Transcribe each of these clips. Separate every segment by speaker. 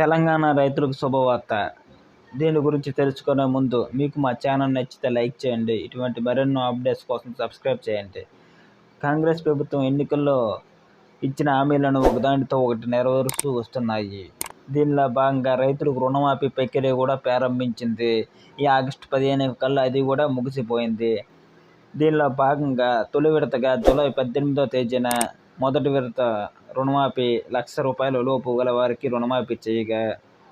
Speaker 1: తెలంగాణ రైతులకు శుభవార్త. దీని గురించి తెలుసుకునే ముందు మీకు మా ఛానల్ నచ్చితే లైక్ చేయండి. ఇటువంటి మరెన్నో అప్డేట్స్ కోసం సబ్స్క్రైబ్ చేయండి. కాంగ్రెస్ ప్రభుత్వం ఎన్నికల్లో ఇచ్చిన హామీలను ఒకదానితో ఒకటి నెరవేరుస్తూ వస్తున్నాయి. దీనిలో భాగంగా రైతులకు రుణమాఫీ ప్రక్రియ కూడా ప్రారంభించింది. ఈ ఆగస్టు పదిహేను కల్లా అది కూడా ముగిసిపోయింది. దీనిలో భాగంగా తొలి విడతగా జూలై పద్దెనిమిదో తేదీన మొదటి విడత రుణమాఫీ లక్ష రూపాయల లోపు గల వారికి రుణమాఫీ చేయగా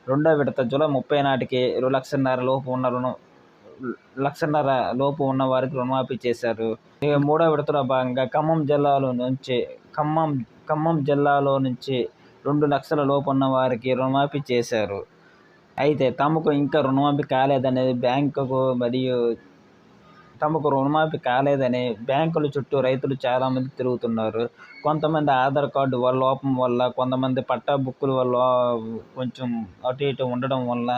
Speaker 1: రెండో విడత జూలై ముప్పై నాటికి లక్షన్నర లోపు ఉన్న రుణం లక్షన్నర లోపు ఉన్న వారికి రుణమాఫీ చేశారు. ఇక మూడో విడతలో భాగంగా ఖమ్మం జిల్లాలో నుంచి ఖమ్మం ఖమ్మం జిల్లాలో నుంచి రెండు లక్షల లోపు ఉన్న వారికి రుణమాఫీ చేశారు. అయితే తమకు ఇంకా రుణమాఫీ కాలేదనేది బ్యాంకుకు మరియు తమకు రుణమాఫీ కాలేదని బ్యాంకుల చుట్టూ రైతులు చాలామంది తిరుగుతున్నారు. కొంతమంది ఆధార్ కార్డు వల్ల లోపం వల్ల కొంతమంది పట్టా బుక్కుల వల్ల కొంచెం అటు ఇటు ఉండడం వల్ల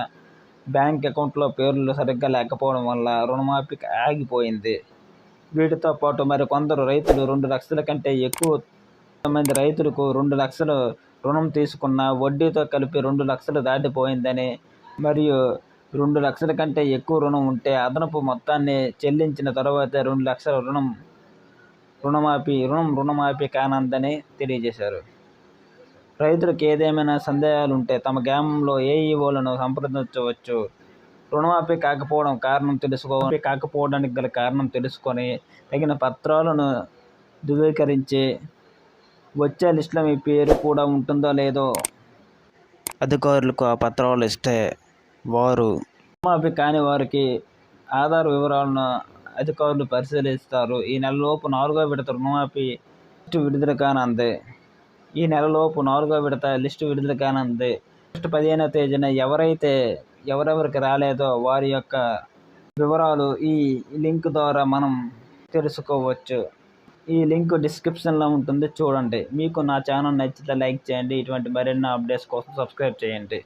Speaker 1: బ్యాంక్ అకౌంట్లో పేర్లు సరిగ్గా లేకపోవడం వల్ల రుణమాఫీ ఆగిపోయింది. వీటితో పాటు మరి కొందరు రైతులు రెండు లక్షల కంటే ఎక్కువ కొంతమంది రైతులకు రెండు లక్షలు రుణం తీసుకున్న వడ్డీతో కలిపి రెండు లక్షలు దాటిపోయిందని మరియు రెండు లక్షల కంటే ఎక్కువ రుణం ఉంటే అదనపు మొత్తాన్ని చెల్లించిన తర్వాత రెండు లక్షల రుణం రుణమాఫీ రుణం రుణమాఫీ కానందని తెలియజేశారు. రైతులకు ఏదేమైనా సందేహాలు ఉంటే తమ గ్రామంలో ఏఈఓలను సంప్రదించవచ్చు. రుణమాఫీ కాకపోవడం కారణం తెలుసుకో కాకపోవడానికి గల కారణం తెలుసుకొని తగిన పత్రాలను ధృవీకరించి వచ్చే లిస్టులో మీ పేరు కూడా ఉంటుందో లేదో అధికారులకు ఆ పత్రాలు ఇస్తే వారు రుణమాఫీ కాని వారికి ఆధార్ వివరాలను అధికారులు పరిశీలిస్తారు. ఈ నెలలోపు నాలుగో విడత రుణమాఫీ లిస్టు విడుదల కానుంది. ఈ నెలలోపు నాలుగో విడత లిస్టు విడుదల కానుంది. ఆగస్టు పదిహేనవ తేదీన ఎవరైతే ఎవరెవరికి రాలేదో వారి యొక్క వివరాలు ఈ లింక్ ద్వారా మనం తెలుసుకోవచ్చు. ఈ లింక్ డిస్క్రిప్షన్లో ఉంటుంది. చూడండి. మీకు నా ఛానల్ నచ్చితే లైక్ చేయండి. ఇటువంటి మరిన్ని అప్డేట్స్ కోసం సబ్స్క్రైబ్ చేయండి.